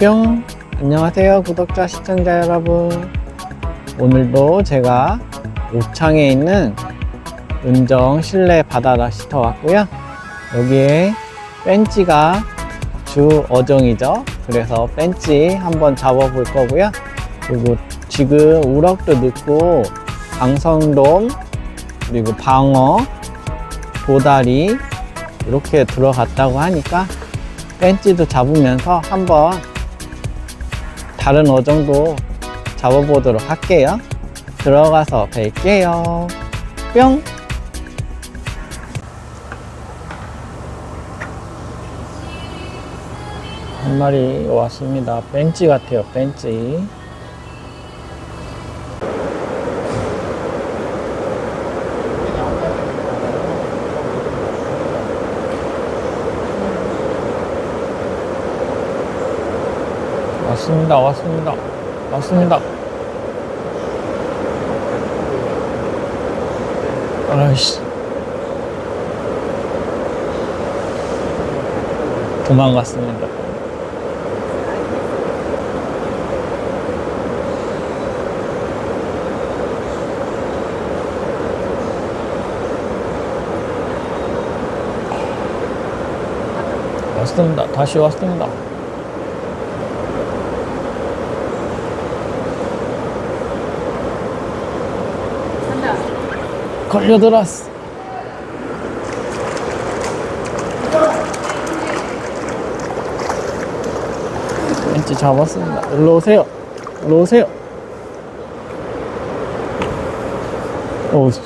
뿅! 안녕하세요, 구독자, 시청자 여러분. 오늘도 제가 옥창에 있는 은정 실내 바다 낚시터 왔고요. 여기에 벤치가 주 어종이죠. 그래서 벤치 한번 잡아 볼 거고요. 그리고 지금 우럭도 넣고 강성돔, 그리고 방어, 도다리 이렇게 들어갔다고 하니까 벤치도 잡으면서 한번 다른 어종도 잡아보도록 할게요. 들어가서 뵐게요. 뿅! 한 마리 왔습니다. 벤치 같아요, 벤치. 왔습니다, 왔습니다, 왔습니다. 아이씨. 도망갔습니다. 왔습니다. 다시 왔습니다. 걸려들었어. 벤치 잡았습니다. 일로 오세요. 일로 오세요. 오, 씨.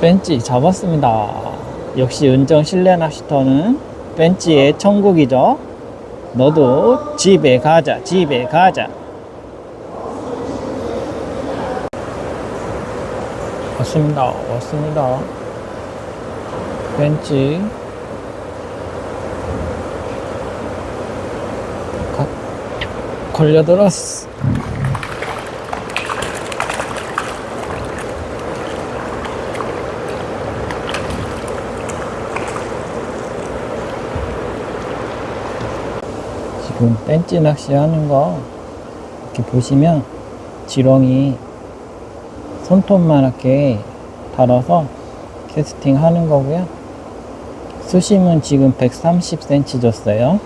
벤치 잡았습니다. 역시 은정 실내 낚시터는 벤치의 천국이죠. 너도 집에 가자, 집에 가자. 왔습니다. 왔습니다. 벤치. 가, 걸려들었어. 지금 벤치 낚시 하는 거 이렇게 보시면 지렁이 손톱만하게 달아서 캐스팅 하는 거고요. 수심은 지금 130cm 줬어요.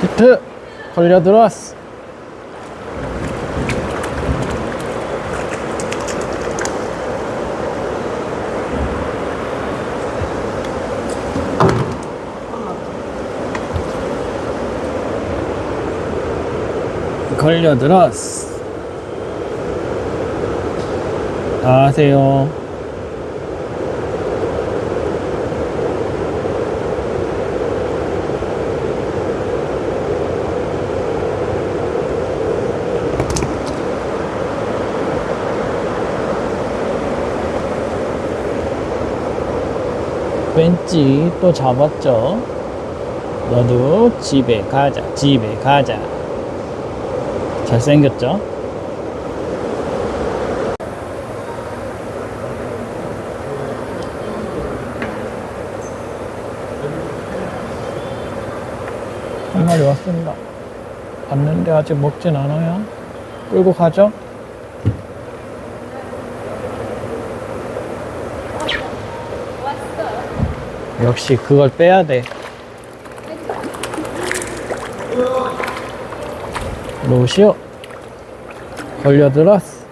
히트! 걸려 들어왔어. 걸려들었어. 다 하세요. 벤치 또 잡았죠? 너도 집에 가자, 집에 가자. 잘생겼죠? 한 마리 왔습니다. 봤는데 아직 먹진 않아요. 끌고 가죠? 역시 그걸 빼야 돼. 놓으시오. 걸려들었어.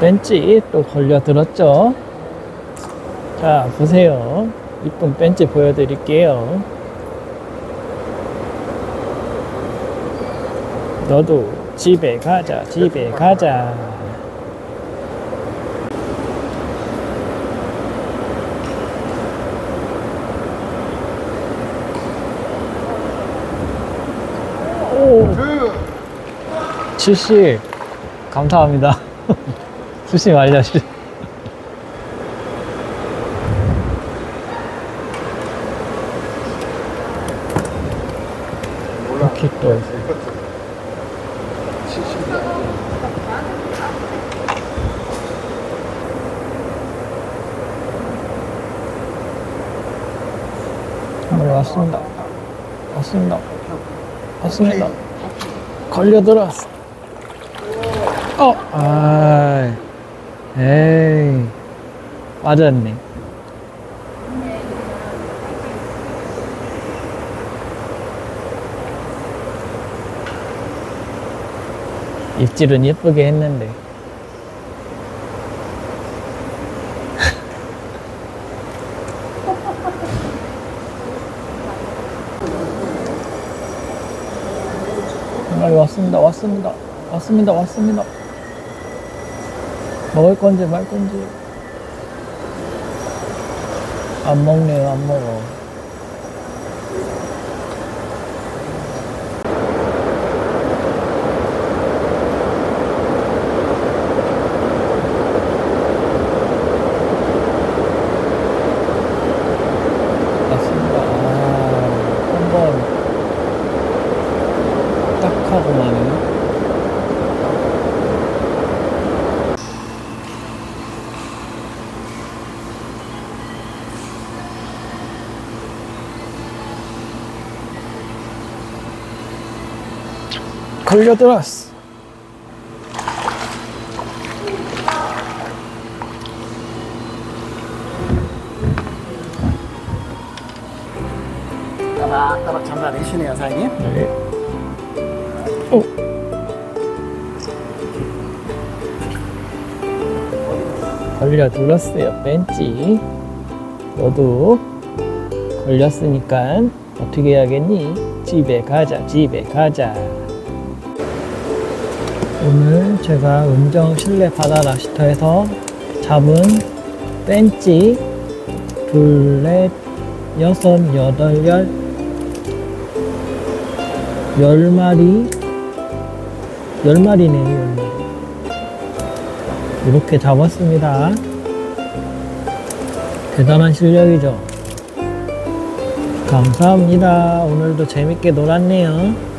벤치 또 걸려들었죠? 자, 보세요. 이쁜 벤치 보여드릴게요. 너도 집에 가자, 집에 가자. 출시 감사합니다. 출시 많이 하시 이렇게 또. 오늘 왔습니다. 왔습니다. 왔습니다. 걸려들어. 어, 아, 에이, 맞았네. 입질은 예쁘게 했는데. 정말 왔습니다. 왔습니다. 왔습니다. 왔습니다. 먹을 건지 말 건지. 안 먹네요. 안 먹어. 맞습니다. 아, 한번 딱 하고 마네. 걸려들었어. 따박따박 잡아내시네요, 사장님. 네. 오. 걸려 들었어요, 벤치. 너도 걸렸으니까 어떻게 해야겠니? 집에 가자, 집에 가자. 오늘 제가 은정 실내 바다 낚시터에서 잡은 벤치 둘, 넷, 여섯, 여덟, 열, 열 마리, 열 마리네요, 열 마리. 이렇게 잡았습니다. 대단한 실력이죠. 감사합니다. 오늘도 재밌게 놀았네요.